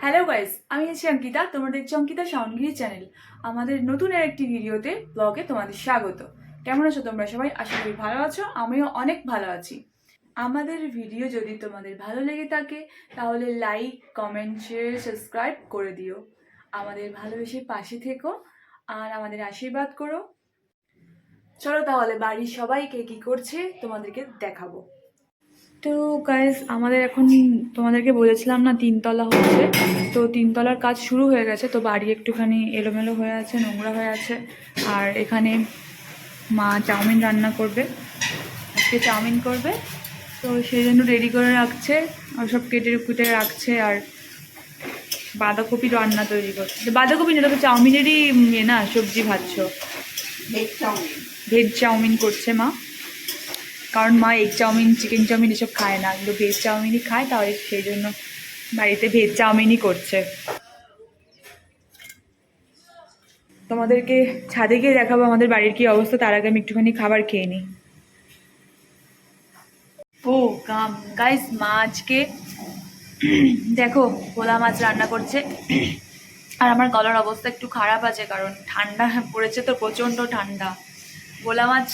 Hello guys আমি আছি অঙ্কিতা, তোমাদের চঙ্কিতা সাউন্ডগিরি চ্যানেল। আমাদের নতুন একটি ভিডিওতে ব্লগে তোমাদের স্বাগত। কেমন আছো তোমরা সবাই? আশা করি ভালো আছো, আমিও অনেক ভালো আছি। আমাদের ভিডিও যদি তোমাদের ভালো লেগে থাকে, তাহলে লাইক কমেন্ট শেয়ার সাবস্ক্রাইব করে দিও। আমাদের ভালোবেসে পাশে থেকো, আর আমাদের আশীর্বাদ করো। চলো তাহলে বাড়ির সবাইকে কি করছে, তোমাদেরকে দেখাবো। তো গাইস আমাদের এখন তোমাদেরকে বলেছিলাম না তিনতলা হচ্ছে। তো তিনতলার কাজ শুরু হয়ে গেছে। তো বাড়ি একটুখানি এলোমেলো হয়ে আছে নোংরা হয়ে আছে। আর এখানে মা চাউমিন রান্না করবে। আজকে চাউমিন করবে। তো সেই জন্য রেডি করে রাখছে। আর সব কেটে কুটে রাখছে। আর বাঁধাকপি রান্না তৈরি করছে। বাঁধাকপি না তো চাউমিনেরই ইয়ে না সবজি ভাজছো? Veg chowmein. ভেজ চাউমিন করছে মা। কারণ মা এগ চাউমিন চিকেন চাউমিন এসব খায় না। কিন্তু ভেজ চাউমিনই খায়, তাহলে সেই জন্য বাড়িতে ভেজ চাউমিনই করছে। তোমাদেরকে ছাদে গিয়ে দেখাবো আমাদের বাড়ির কি অবস্থা, তার আগে আমি একটুখানি খাবার খেয়ে নিই। ও কাম গাইস মা আজকে দেখো, ভোলা মাছ রান্না করছে। আর আমার গলার অবস্থা একটু খারাপ আছে, কারণ ঠান্ডা পড়েছে তো, প্রচণ্ড ঠান্ডা। ভোলা মাছ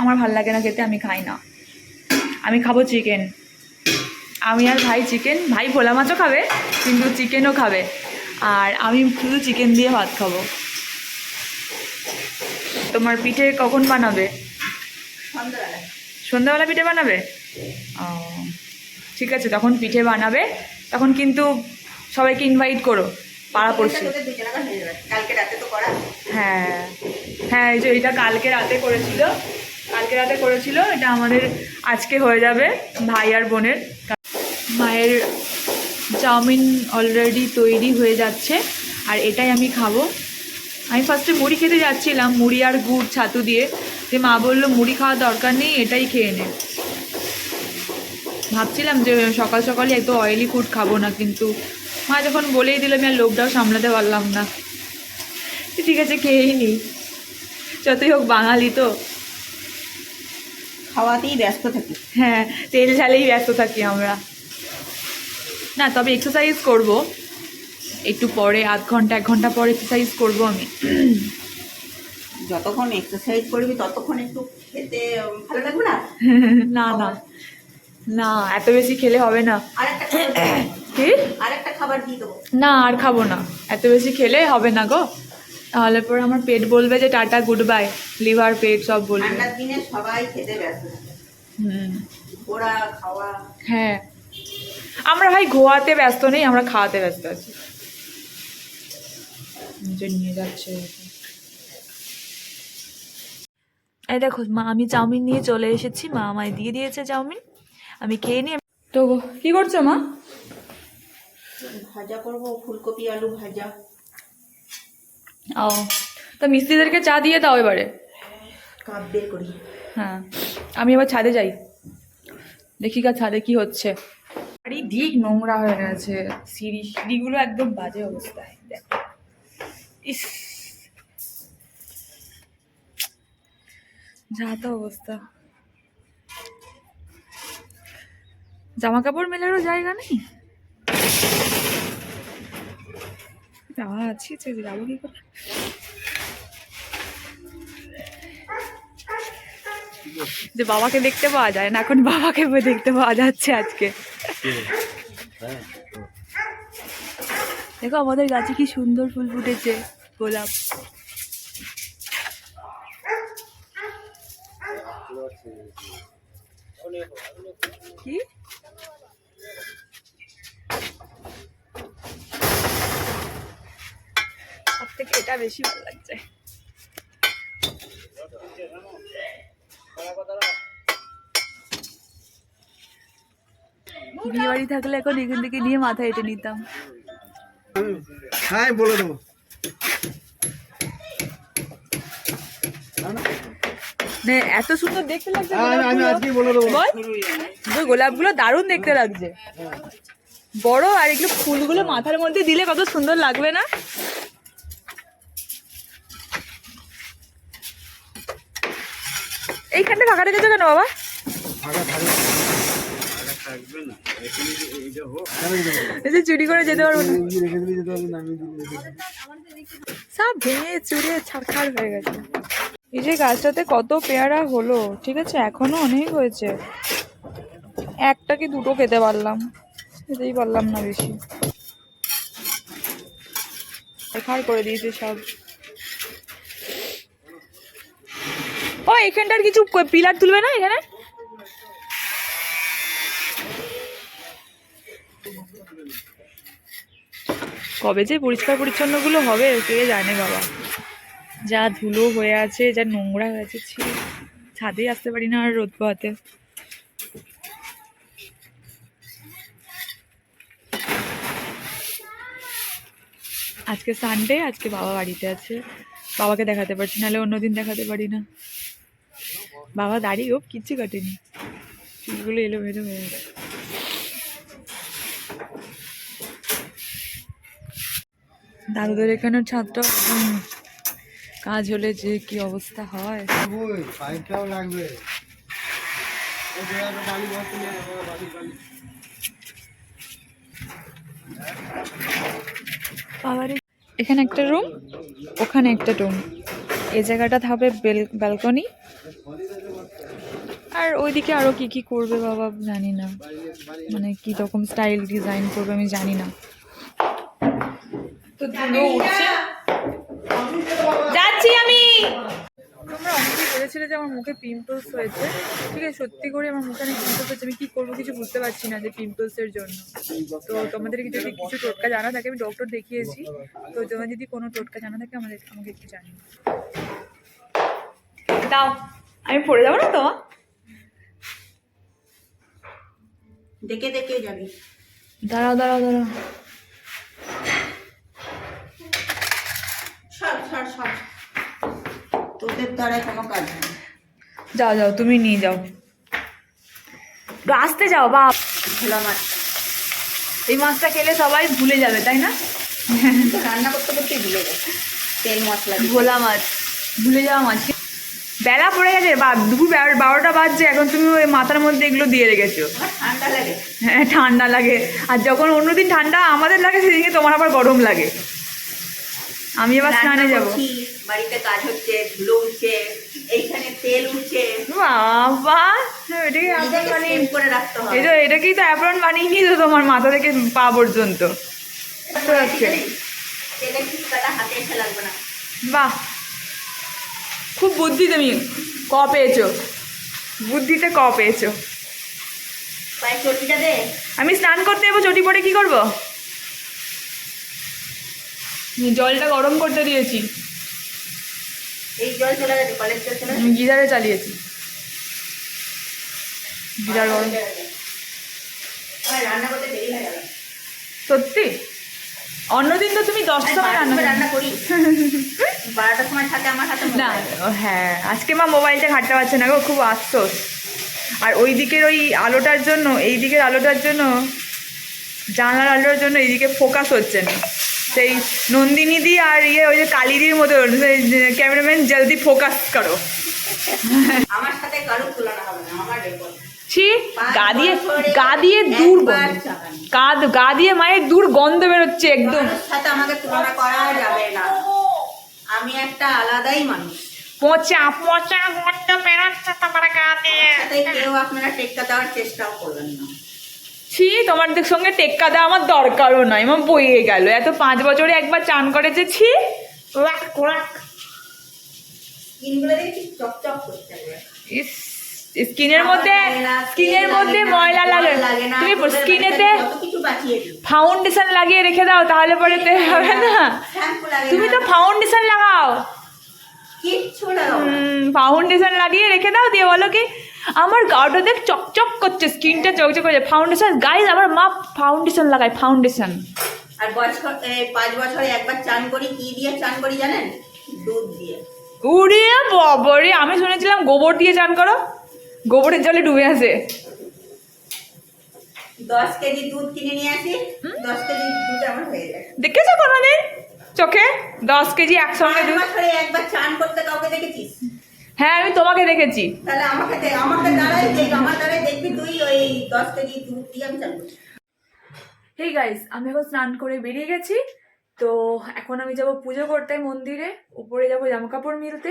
আমার ভালো লাগে না খেতে আমি খাই না। আমি খাব চিকেন আমি আর ভাই চিকেন ভাই ভোলা মাছও খাবে কিন্তু চিকেনও খাবে। আর আমি শুধু চিকেন দিয়ে ভাত খাব। তোমার পিঠে কখন বানাবে? সন্ধ্যাবেলা পিঠে বানাবে? ও ঠিক আছে তখন পিঠে বানাবে। তখন কিন্তু সবাইকে ইনভাইট করো পাড়া পড়ছি হ্যাঁ হ্যাঁ এই যে এটা কালকে রাতে করেছিল। কালকে রাতে করেছিল, এটা আমাদের আজকে হয়ে যাবে, ভাই আর বোনের। মায়ের চাউমিন অলরেডি তৈরি হয়ে যাচ্ছে, আর এটাই আমি খাব। আমি ফার্স্টে মুড়ি খেতে যাচ্ছিলাম, মুড়ি আর গুড় ছাতু দিয়ে। যে মা বলল, মুড়ি খাওয়ার দরকার নেই, এটাই খেয়ে নে। ভাবছিলাম যে সকাল সকালে এত অয়েলি ফুড খাব না, কিন্তু মা যখন বলেই দিল, আমি আর লোকটাও সামলাতে পারলাম না। ঠিক আছে, খেয়েই নি। যতই হোক বাঙালি তো। খাওয়াতেই ব্যস্ত থাকি। হ্যাঁ তেল ঝালেই ব্যস্ত থাকি আমরা। না তবে এক্সারসাইজ করব। একটু পরে আধ ঘণ্টা এক ঘণ্টা পরে এক্সারসাইজ করব আমি। যতক্ষণ এক্সারসাইজ করবি ততক্ষণ একটু খেতে ভালো লাগবে না? না না। না এত বেশি খেলে হবে না। আর কি? আর একটা খাবার দিয়ে দেবো। না আর খাব না। এত বেশি খেলে হবে না গো। তাহলে পরে আমার পেট বলবে যে টাটা গুড বাই লিভার পেট সব বলবে। দিনে সবাই খেতে ব্যস্ত হুম। খাওয়া। হ্যাঁ। আমরা ভাই ঘোয়াতে ব্যস্ত নেই আমরা খাওয়াতে ব্যস্ত আছি। যে নিয়ে যাচ্ছে। এই দেখো মা আমি চাউমিন নিয়ে চলে এসেছি। মা আমায় দিয়ে দিয়েছে চাউমিন। আমি খেয়ে নিয়ে তো কি করছ মা? ভাজা করব ফুলকপি আলু ভাজা। ও। তো মিস্ত্রিদেরকে চা দিয়ে দাও এবারে। করি। হ্যাঁ আমি এবার ছাদে যাই। দেখি গা ছাদে কি হচ্ছে। বাড়ি দিক নোংরা হয়ে গেছে। সিঁড়ি সিঁড়িগুলো একদম বাজে অবস্থায় দেখো। ইস। যা তো অবস্থা। জামা কাপড় মেলারও জায়গা নেই? যে যে বাবাকে দেখতে পাওয়া যায় না, এখন বাবাকে দেখতে পাওয়া যাচ্ছে আজকে। দেখো আমাদের গাছে কি সুন্দর ফুল ফুটেছে, গোলাপ। কি? থেকে এটা বেশি ভালো লাগছে। বিয়ে বাড়ি থাকলে এখন এখান থেকে নিয়ে মাথা এঁটে নিতাম। হ্যাঁ বলে দেবো। এত সুন্দর দেখতে লাগছে হ্যাঁ, আমি- বলে দেবো। গোলাপগুলো দারুণ দেখতে লাগছে। বড় আর এগুলো ফুলগুলো মাথার মধ্যে দিলে কত সুন্দর লাগবে না? এইখানটা ফাঁকা রেখেছো কেন বাবা? চুরি করে যেতে পারব সব ভেঙে চুরে ছাড়খাড় হয়ে গেছে। এই যে গাছটাতে কত পেয়ারা হলো ঠিক আছে? এখনও অনেক হয়েছে। একটা কি দুটো খেতে পারলাম। খেতেই পারলাম না বেশি। খাড় করে দিয়েছে সব। এখানটার কিছু পিলার তুলবে না এখানে? কবে যে পরিষ্কার পরিচ্ছন্নগুলো হবে, কে জানে বাবা। যা ধুলো হয়ে আছে, যা নোংরা হয়ে আছে ছাদেই আসতে পারি না আর রোদ পোহাতে। আজকে সানডে আজকে বাবা বাড়িতে আছে। বাবাকে দেখাতে পারছি, নাহলে অন্যদিন দেখাতে পারি না। বাবা দাঁড়িয়ে হোক কিচ্ছু কাটেনি। চুলগুলো এলো ভেলো হয়ে গেছে। দাদুদের এখানের ছাদটা কাজ হলে যে কি অবস্থা হয়। পাইপটাও লাগবে। বালি বালি বালি। এখানে একটা রুম ওখানে একটা রুম এই জায়গাটা হবে ব্যালকনি আর ওইদিকে আরও কি কি করবে বাবা জানি না। মানে কি রকম স্টাইল ডিজাইন করবে আমি জানি না। তো ধুলো উঠছে। যাচ্ছি আমি। তোমরা অনেকেই বলেছিলে যে আমার মুখে পিম্পলস হয়েছে। ঠিক আছে, সত্যি করে আমার মুখে অনেক পিম্পলস হয়েছে। আমি কি করব কিছু বুঝতে পারছি না যে পিম্পলসের জন্য। তো তোমাদের যদি কিছু টোটকা জানা থাকে, আমি ডক্টর দেখিয়েছি। তো তোমার যদি কোনো টোটকা জানা থাকে আমাদের আমাকে একটু জানিও। দাও, আমি পড়ে যাব না তো? দেখে দেখে যাবি। দাঁড়াও দাঁড়াও দাঁড়াও। সর সর সর। তোদের দ্বারাই কোনো কাজ নেই। যাও যাও তুমি নিয়ে যাও। আসতে যাও বা ভোলা মাছ এই মাছটা খেলে সবাই ভুলে যাবে তাই না? রান্না করতে করতেই ভুলে গেছে। তেল মশলা ভোলা মাছ। ভুলে যাওয়া মাছ। বেলা পড়ে গেছে বা দুপুর বারোটা বাজছে এখন তুমি ওই মাথার মধ্যে এগুলো দিয়ে রেখেছো। ঠান্ডা লাগে। হ্যাঁ ঠান্ডা লাগে। আর যখন অন্যদিন ঠান্ডা আমাদের লাগে সেদিকে তোমার আবার গরম লাগে। আমি আবার স্নানে যাব। বাড়িতে কাজ হচ্ছে ধুলো উঠছে এইখানে তেল উঠছে। বাবা এটাকে save করে রাখতে হবে। এটা এটাকেই তো অ্যাপ্রন বানিয়ে নিয়েছো তোমার মাথা থেকে পা পর্যন্ত? বাহ খুব বুদ্ধি তুমি ক পেয়েছ? বুদ্ধিতে ক পেয়েছ? আমি স্নান করতে যাব চটি পরে কি করব? জলটা গরম করতে দিয়েছি। এই জল চলে গেছে কলের জল চলে আমি গিজারে চালিয়েছি। গিজার গরম। রান্না করতে দেরি হয়ে গেল। সত্যি? অন্যদিন তো তুমি দশটার সময় রান্না রান্না করি। বারোটার সময় থাকে আমার হাতে না হ্যাঁ আজকে মা মোবাইলটা ঘাটতে পারছে না গো খুব আফসোস। আর ওই দিকের ওই আলোটার জন্য এই দিকের আলোটার জন্য জানলার আলোটার জন্য এইদিকে ফোকাস হচ্ছে না। সেই নন্দিনীদি আর ইয়ে ওই যে কালিদির মতো ক্যামেরাম্যান জলদি ফোকাস করো। আমার সাথে কারোর তুলনা হবে না আমার রেকর্ড ছি গা দিয়ে গা দিয়ে দূর কাদ গা দিয়ে মায়ের দূর গন্ধ বেরোচ্ছে একদম। সাথে আমাকে তুলনা করা যাবে না। আমি একটা আলাদাই মানুষ। পচা পচা গন্ধ বেরোচ্ছে তোমার গা দিয়ে। কেউ আপনারা টেক্কা দেওয়ার চেষ্টাও করবেন না। ছি তোমাদের সঙ্গে টেক্কা দেওয়া আমার দরকারও নয় আমার বইয়ে গেল। এত পাঁচ বছরে একবার চান করেছে ছি করতে হবে ইস। স্কিনের মধ্যে স্কিনের মধ্যে ময়লা লাগে তুমি স্কিনেতে ফাউন্ডেশন লাগিয়ে রেখে দাও তাহলে পরে তে হবে না তুমি তো ফাউন্ডেশন লাগাও। ফাউন্ডেশন লাগিয়ে রেখে দাও দিয়ে বলো কি আমার গাটা দেখ চকচক করছে স্কিনটা চকচক করছে। ফাউন্ডেশন গাইজ আমার মা ফাউন্ডেশন লাগায় ফাউন্ডেশন আর বছর পাঁচ বছরে একবার চান করি কি দিয়ে চান করি জানেন? দুধ দিয়ে। উড়ে বাবারে আমি শুনেছিলাম গোবর দিয়ে চান করো। গোবরের জলে ডুবে আসে দশ কেজি দুধ কিনে নিয়ে আসি। দশ কেজি দুধ আমার হয়ে যায় দেখেছ কোনোদিন চোখে? দশ কেজি একসঙ্গে দুধ? একবার চান করতে কাউকে দেখেছিস? হ্যাঁ আমি তোমাকে দেখেছি। তাহলে আমাকে আমাকে দাঁড়াই দেখ আমার দাঁড়াই দেখবি তুই ওই দশ কেজি দুধ দিয়ে আমি চান করছি। হেই গাইস আমি এখন স্নান করে বেরিয়ে গেছি। তো এখন আমি যাব পুজো করতে মন্দিরে। উপরে যাব জামা কাপড় মিলতে।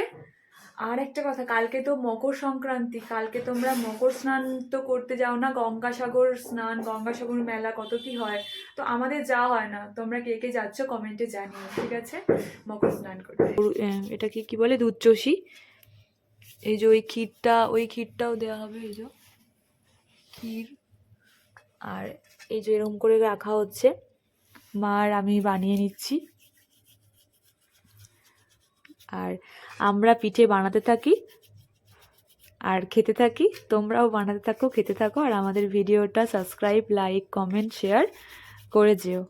আর একটা কথা, কালকে তো মকর সংক্রান্তি, কালকে তোমরা মকর স্নান তো করতে যাও না, গঙ্গাসাগর স্নান, গঙ্গাসাগর মেলা কত কি হয়, তো আমাদের যাওয়া হয় না, তোমরা কে কে যাচ্ছ কমেন্টে জানিও, ঠিক আছে? মকর স্নান করতে। এটা কি কি বলে দুধ চষি এই যে ওই ক্ষীরটা, ওই ক্ষীরটাও দেওয়া হবে, এই যে ক্ষীর। আর এই যে এরকম করে রাখা হচ্ছে মা আর আমি বানিয়ে নিচ্ছি। আর আমরা পিঠে বানাতে থাকি, আর খেতে থাকি, তোমরাও বানাতে থাকো, খেতে থাকো, আর আমাদের ভিডিওটা সাবস্ক্রাইব লাইক কমেন্ট শেয়ার করে যেও।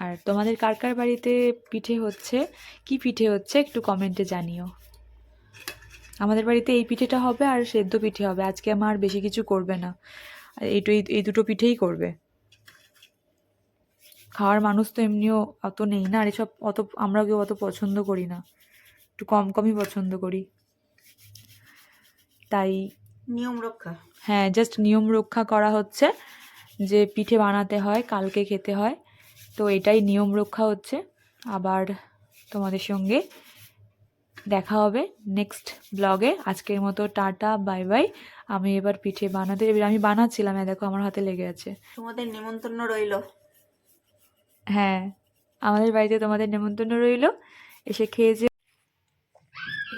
আর তোমাদের কার কার বাড়িতে পিঠে হচ্ছে, কি পিঠে হচ্ছে একটু কমেন্টে জানিও। আমাদের বাড়িতে এই পিঠেটা হবে আর সেদ্ধ পিঠে হবে, আজকে আমার বেশি কিছু করবে না। এই- এই দুটো পিঠেই করবে। খাওয়ার মানুষ তো এমনিও অত নেই না আর এসব অত আমরা কেউ অত পছন্দ করি না। একটু কম কমই পছন্দ করি। তাই নিয়ম রক্ষা। হ্যাঁ জাস্ট নিয়ম রক্ষা করা হচ্ছে যে পিঠে বানাতে হয় কালকে খেতে হয়। তো এটাই নিয়ম রক্ষা হচ্ছে। আবার তোমাদের সঙ্গে দেখা হবে নেক্সট ব্লগে আজকের মতো টাটা বাই বাই আমি এবার পিঠে বানাতে এবার আমি বানাচ্ছিলাম দেখো আমার হাতে লেগে আছে। তোমাদের নিমন্ত্রণ রইল। হ্যাঁ আমাদের বাড়িতে তোমাদের নেমন্তন্ন রইল। এসে খেয়ে যে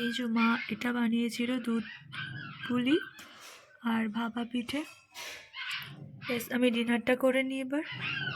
এই যে মা, এটা বানিয়েছিল দুধ পুলি আর ভাপা পিঠে। বেশ আমি ডিনারটা করে নিই এবার।